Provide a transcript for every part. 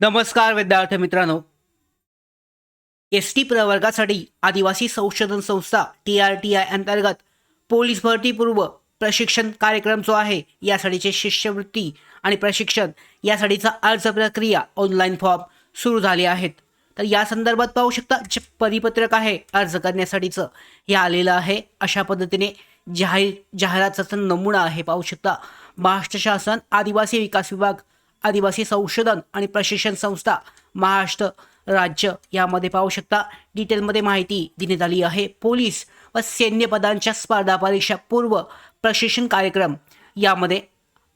नमस्कार विद्यार्थी मित्रांनो. एस टी प्रवर्गासाठी आदिवासी संशोधन संस्था टी आर टी आय अंतर्गत पोलीस भरतीपूर्व प्रशिक्षण कार्यक्रम जो आहे यासाठीचे शिष्यवृत्ती आणि प्रशिक्षण यासाठीचा अर्ज प्रक्रिया ऑनलाईन फॉर्म सुरू झाले आहेत. तर या संदर्भात पाहू शकता जे परिपत्रक आहे अर्ज करण्यासाठीचं हे आलेलं आहे. अशा पद्धतीने जाहीर जाहिरातीचा नमुना आहे पाहू शकता. महाराष्ट्र शासन आदिवासी विकास विभाग आदिवासी संशोधन आणि प्रशिक्षण संस्था महाराष्ट्र राज्य यामध्ये पाहू शकता. डिटेलमध्ये माहिती देण्यात आली आहे. पोलीस व सैन्य पदांच्या स्पर्धा परीक्षा पूर्व प्रशिक्षण कार्यक्रम. यामध्ये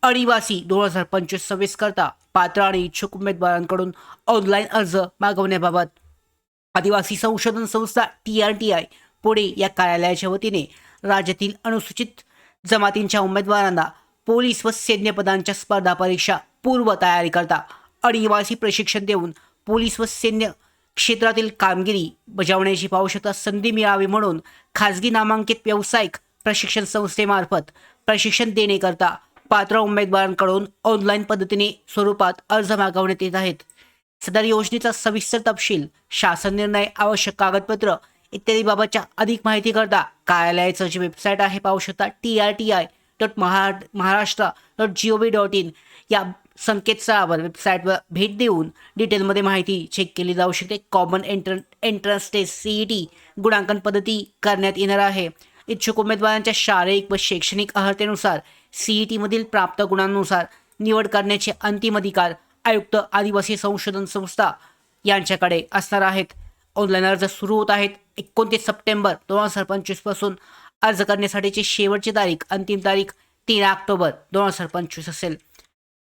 आदिवासी दोन हजार पंचवीस सव्वीस करता पात्र आणि इच्छुक उमेदवारांकडून ऑनलाईन अर्ज मागवण्याबाबत. आदिवासी संशोधन संस्था T R T I Pune या कार्यालयाच्या वतीने राज्यातील अनुसूचित जमातींच्या उमेदवारांना पोलीस व सैन्य पदांच्या स्पर्धा परीक्षा पूर्व तयारीकरता करता प्रशिक्षण देऊन पोलीस व सैन्य क्षेत्रातील कामगिरी बजावण्याची पाहू शकता संधी मिळावी म्हणून खाजगी नामांकित व्यावसायिक प्रशिक्षण संस्थेमार्फत प्रशिक्षण देण्याकरता पात्र उमेदवारांकडून ऑनलाईन पद्धतीने स्वरूपात अर्ज मागवण्यात येत आहेत. सदर योजनेचा सविस्तर तपशील शासन निर्णय आवश्यक कागदपत्र इत्यादी बाबतच्या अधिक माहितीकरता कार्यालयाचं जी वेबसाईट आहे पाहू शकता T R T I dot Maha Maharashtra dot G O V dot in या संकेतस्थळावर वेबसाईटवर भेट देऊन डिटेलमध्ये माहिती चेक केली जाऊ शकते. Common एंट्र entrance test C E T गुणांकन पद्धती करण्यात येणार आहे. इच्छुक उमेदवारांच्या शारीरिक व शैक्षणिक अर्हतेनुसार सी ई टीमधील प्राप्त गुणांनुसार निवड करण्याचे अंतिम अधिकार आयुक्त आदिवासी संशोधन संस्था यांच्याकडे असणार आहेत. ऑनलाईन अर्ज सुरू होत आहेत. एकोणतीस सप्टेंबर दोन हजार पंचवीसपासून अर्ज करण्यासाठीची शेवटची तारीख अंतिम तारीख तीन ऑक्टोबर दोन हजार पंचवीस असेल.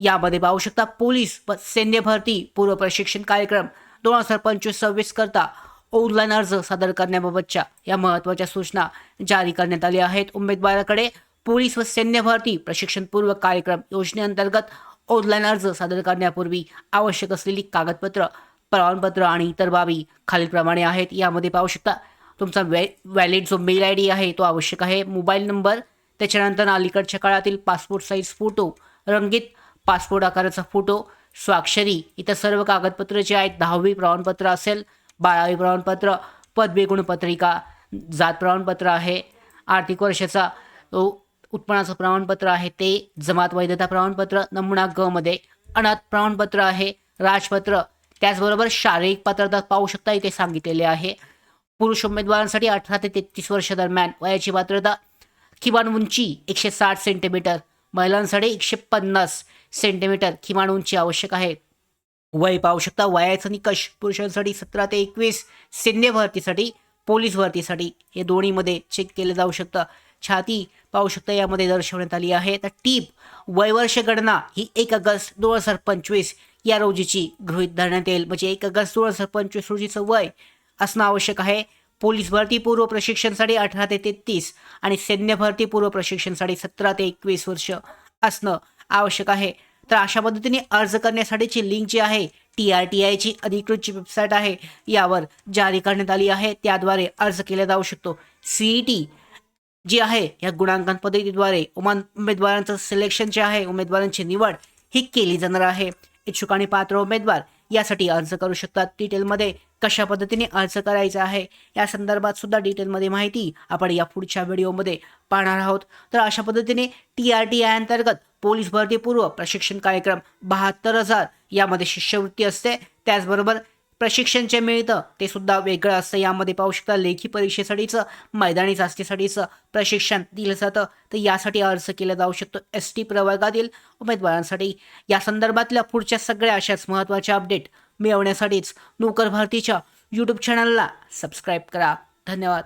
यामध्ये पाहू शकता पोलीस व सैन्य भरती पूर्व प्रशिक्षण कार्यक्रम दोन हजार पंचवीस सव्वीस करता ऑनलाईन अर्ज सादर करण्याबाबतच्या या महत्त्वाच्या सूचना जारी करण्यात आल्या आहेत. उमेदवाराकडे पोलीस व सैन्य भरती प्रशिक्षणपूर्व कार्यक्रम योजनेअंतर्गत ऑनलाईन अर्ज सादर करण्यापूर्वी आवश्यक असलेली कागदपत्र प्रमाणपत्र आणि इतर बाबी खालीलप्रमाणे आहेत. यामध्ये पाहू शकता तुमचा वॅ वॅलिड जो मेल आय डी आहे तो आवश्यक आहे. मोबाईल नंबर त्याच्यानंतर अलीकडच्या काळातील पासपोर्ट साईज फोटो रंगीत पासपोर्ट आकाराचा फोटो स्वाक्षरी इतर सर्व कागदपत्र जे आहेत दहावी प्रमाणपत्र असेल बारावी प्रमाणपत्र पदवी गुणपत्रिका जात प्रमाणपत्र आहे आर्थिक वर्षाचा उत्पन्नाचं प्रमाणपत्र आहे ते जमात वैधता प्रमाणपत्र नमुना ग मध्ये अनाथ प्रमाणपत्र आहे राजपत्र त्याचबरोबर शारीरिक पात्रता पाहू शकता इथे सांगितलेले आहे. पुरुष उमेदवारांसाठी अठरा ते तेहतीस वर्ष दरम्यान वयाची पात्रता किमान उंची एकशे साठ सेंटीमीटर महिलांसाठी एकशे पन्नास सेंटीमीटर किमान उंची आवश्यक आहे. वय पाहू शकता वयाचा निकष पुरुषांसाठी सतरा ते एकवीस सैन्य भरतीसाठी पोलीस भरतीसाठी हे दोन्हीमध्ये चेक केलं जाऊ शकतं. छाती पाहू शकता यामध्ये दर्शवण्यात आली आहे. तर टीप वयवर्ष गणना ही एक ऑगस्ट दोन हजार पंचवीस या रोजीची गृहीत धरण्यात येईल. म्हणजे एक ऑगस्ट दोन हजार पंचवीस रोजीचं वय असणं आवश्यक आहे. पोलीस भरती पूर्व प्रशिक्षणसाठी अठरा ते तेहतीस आणि सैन्य भरती पूर्व प्रशिक्षणसाठी सतरा ते एकवीस वर्ष असणं आवश्यक आहे. तर अशा पद्धतीने अर्ज करण्यासाठीची लिंक जी आहे टी आर टी आयची अधिकृत जी वेबसाईट आहे यावर जारी करण्यात आली आहे. त्याद्वारे अर्ज केला जाऊ शकतो. सीई टी जी आहे या गुणांकन पद्धतीद्वारे उमान उमेदवारांचं सिलेक्शन जे आहे उमेदवारांची निवड ही केली जाणार आहे. इच्छुक आणि पात्र उमेदवार यासाठी अर्ज करू शकतात. डिटेलमध्ये कशा पद्धतीने अर्ज करायचा आहे या संदर्भात सुद्धा डिटेलमध्ये माहिती आपण या पुढच्या व्हिडिओमध्ये पाहणार आहोत. तर अशा पद्धतीने टी आर टी आय अंतर्गत पोलीस भरतीपूर्व प्रशिक्षण कार्यक्रम बहात्तर हजार यामध्ये शिष्यवृत्ती असते. त्याचबरोबर प्रशिक्षण जे मिळतं ते सुद्धा वेगळं असतं. यामध्ये पाहू शकता लेखी परीक्षेसाठीचं मैदानी चाचणीसाठीचं प्रशिक्षण दिलं जातं. तर यासाठी अर्ज केला जाऊ शकतो एस टी प्रवर्गातील उमेदवारांसाठी. या संदर्भातल्या पुढच्या सगळ्या अशाच महत्त्वाच्या अपडेट मिळवण्यासाठीच नोकर भारतीच्या यूट्यूब चॅनलला सबस्क्राईब करा. धन्यवाद.